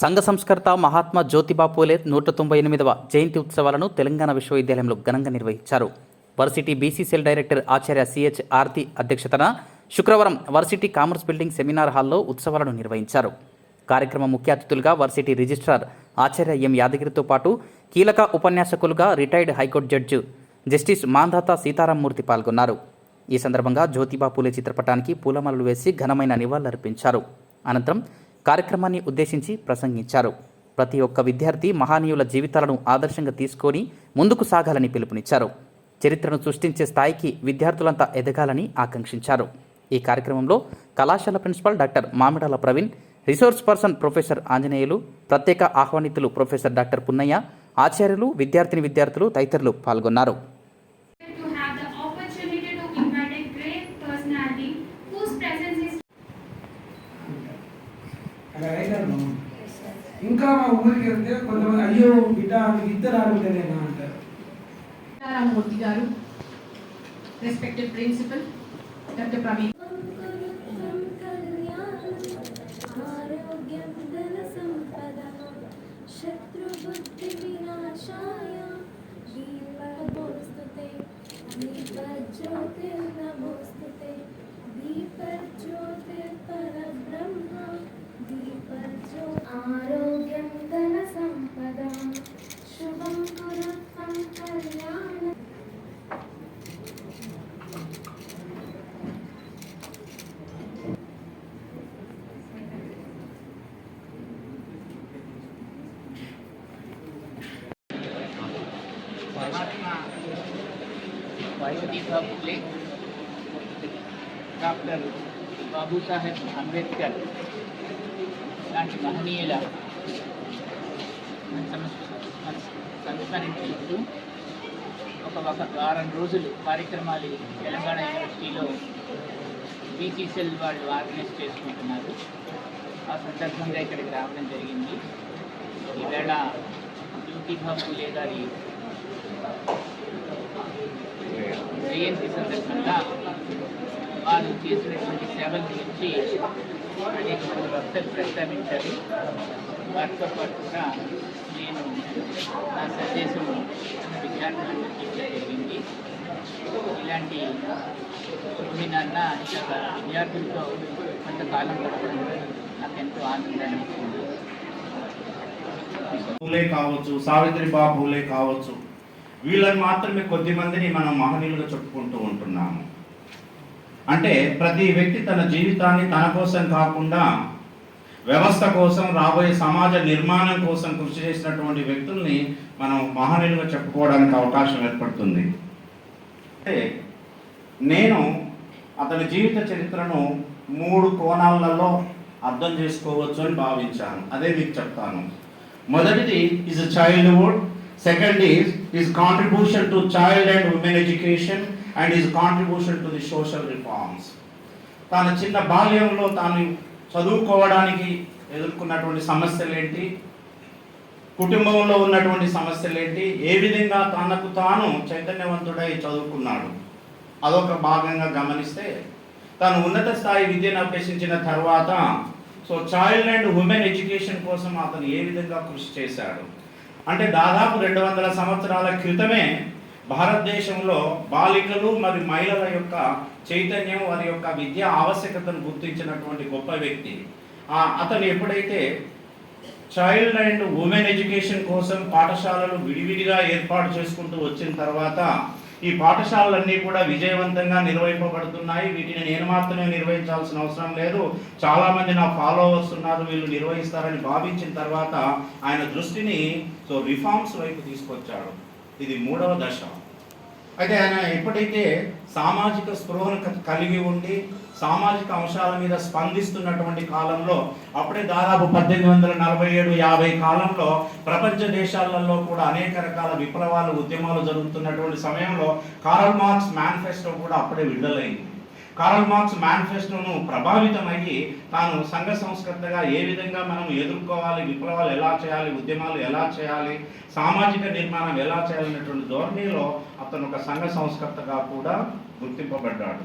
సంఘ సంస్కర్త మహాత్మా జ్యోతిబా పూలే నూట తొంభై ఎనిమిదవ జయంతి ఉత్సవాలను తెలంగాణ విశ్వవిద్యాలయంలో ఘనంగా నిర్వహించారు. Varsity B C C L director ఆచార్య సిహెచ్ ఆర్తి అధ్యక్షతన శుక్రవారం వర్సిటీ కామర్స్ బిల్డింగ్ సెమినార్ హాల్లో ఉత్సవాలను నిర్వహించారు. కార్యక్రమ ముఖ్య అతిథులుగా వర్సిటీ రిజిస్ట్రార్ ఆచార్య ఎం యాదగిరితో పాటు కీలక ఉపన్యాసకులుగా retired high court judge justice Mandhata Sitaramamurthy పాల్గొన్నారు. ఈ సందర్భంగా జ్యోతిబా పూలే చిత్రపటానికి పూలమాలలు వేసి ఘనమైన నివాళులర్పించారు. అనంతరం కార్యక్రమాన్ని ఉద్దేశించి ప్రసంగించారు. ప్రతి ఒక్క విద్యార్థి మహనీయుల జీవితాలను ఆదర్శంగా తీసుకొని ముందుకు సాగాలని పిలుపునిచ్చారు. చరిత్రను సృష్టించే స్థాయికి విద్యార్థులంతా ఎదగాలని ఆకాంక్షించారు. ఈ కార్యక్రమంలో కళాశాల principal doctor Mamidala Praveen resource person professor Anjaneyulu ప్రత్యేక ఆహ్వానితులు ప్రొఫెసర్ డాక్టర్ పున్నయ్య ఆచార్యులు విద్యార్థిని విద్యార్థులు తదితరులు పాల్గొన్నారు. ఇంకా మా ఊరికి వెళ్తే కొంతమంది అయ్యో బిడ్డ మీకు ఇద్దరు ఆడబిడ్డలేనా అంటారు రామమూర్తి గారు రెస్పెక్టెడ్ ప్రిన్సిపల్ డాక్టర్ ప్రవీణ్ ఆరోగ్యం ధన సంపద శత్రుబుద్ధి వినాశాయ దీపమోస్తుతే దీపజ్యోతిర్నమోస్తుతే జ్యోతిబా ఫులే డాక్టర్ బాబుసాహెబ్ అంబేద్కర్ లాంటి మహనీయుల సంస్- సంస్మరించుకుంటూ ఒక ఒక వారం రోజులు కార్యక్రమాలు తెలంగాణ యూనివర్సిటీలో బీసీసీఎల్ వాళ్ళు ఆర్గనైజ్ చేసుకుంటున్నారు. ఆ సందర్భంగా ఇక్కడికి రావడం జరిగింది. ఈవేళ జ్యోతిబా ఫులే గారి జయంతి సందర్భంగా వారు చేసినటువంటి సేవల గురించి అనేక మంది భక్తులు ప్రస్తావించారు. వారితో పాటు కూడా నేను నా సందేశం విద్యార్థులకు జరిగింది. ఇలాంటి నాన్న ఇంకా విద్యార్థులతో కొంతకాలం గడపడం నాకు ఎంతో ఆనందాన్ని ఇచ్చింది పూలే కావచ్చు సావిత్రిబా పూలే కావచ్చు వీళ్ళని మాత్రమే కొద్ది మందిని మనం మహనీయులుగా చెప్పుకుంటూ ఉంటున్నాము. అంటే ప్రతి వ్యక్తి తన జీవితాన్ని తన కోసం కాకుండా వ్యవస్థ కోసం రాబోయే సమాజ నిర్మాణం కోసం కృషి చేసినటువంటి వ్యక్తుల్ని మనం మహనీయులుగా చెప్పుకోవడానికి అవకాశం ఏర్పడుతుంది. అంటే నేను అతని జీవిత చరిత్రను మూడు కోణాలలో అర్థం చేసుకోవచ్చు అని భావించాను. అదే మీకు చెప్తాను. మొదటిది is childhood second is is contribution to child and women education and is contribution to the social reforms తన చిన్న బాల్యంలో తాను చదువుకోవడానికి ఎదుర్కొన్నటువంటి సమస్యలు ఏంటి కుటుంబంలో ఉన్నటువంటి సమస్యలు ఏంటి ఏ విధంగా తనకు తాను చైతన్యవంతుడై చదువుకున్నాడు? అదొక భాగంగా గమనిస్తే తను ఉన్నత స్థాయి విద్యను అభ్యసించిన తర్వాత so child and women education కోసం అతను ఏ విధంగా కృషి చేశాడు? అంటే దాదాపు రెండు వందల సంవత్సరాల క్రితమే భారతదేశంలో బాలికలు మరియు మహిళల యొక్క చైతన్యం వారి యొక్క విద్య ఆవశ్యకతను గుర్తించినటువంటి గొప్ప వ్యక్తి. అతను ఎప్పుడైతే చైల్డ్ అండ్ ఉమెన్ ఎడ్యుకేషన్ కోసం పాఠశాలలు విడివిడిగా ఏర్పాటు చేసుకుంటూ వచ్చిన తర్వాత ఈ పాఠశాలలన్నీ కూడా విజయవంతంగా నిర్వహింపబడుతున్నాయి. వీటిని నేను మాత్రమే నిర్వహించాల్సిన అవసరం లేదు. చాలామంది నా ఫాలోవర్స్ ఉన్నారు. వీళ్ళు నిర్వహిస్తారని భావించిన తర్వాత ఆయన దృష్టిని సో రిఫార్మ్స్ వైపు తీసుకొచ్చాడు. ఇది మూడవ దశ. అయితే ఆయన ఎప్పుడైతే సామాజిక స్పృహను కలిగి ఉండి సామాజిక అంశాల మీద స్పందిస్తున్నటువంటి కాలంలో అప్పుడే దాదాపు పద్దెనిమిది వందల నలభై ఏడు యాభై కాలంలో ప్రపంచ దేశాలలో కూడా అనేక రకాల విప్లవాలు ఉద్యమాలు జరుగుతున్నటువంటి సమయంలో కారల్ మార్క్స్ మేనిఫెస్టో కూడా అప్పుడే విడుదలైంది. కార్ల్ మార్క్స్ మేనిఫెస్టోను ప్రభావితమయ్యి తాను సంఘ సంస్కర్తగా ఏ విధంగా మనం ఎదుర్కోవాలి విప్లవాలు ఎలా చేయాలి ఉద్యమాలు ఎలా చేయాలి సామాజిక నిర్మాణం ఎలా చేయాలనేటువంటి ధోరణిలో అతను ఒక సంఘ సంస్కర్తగా కూడా గుర్తింపబడ్డాడు.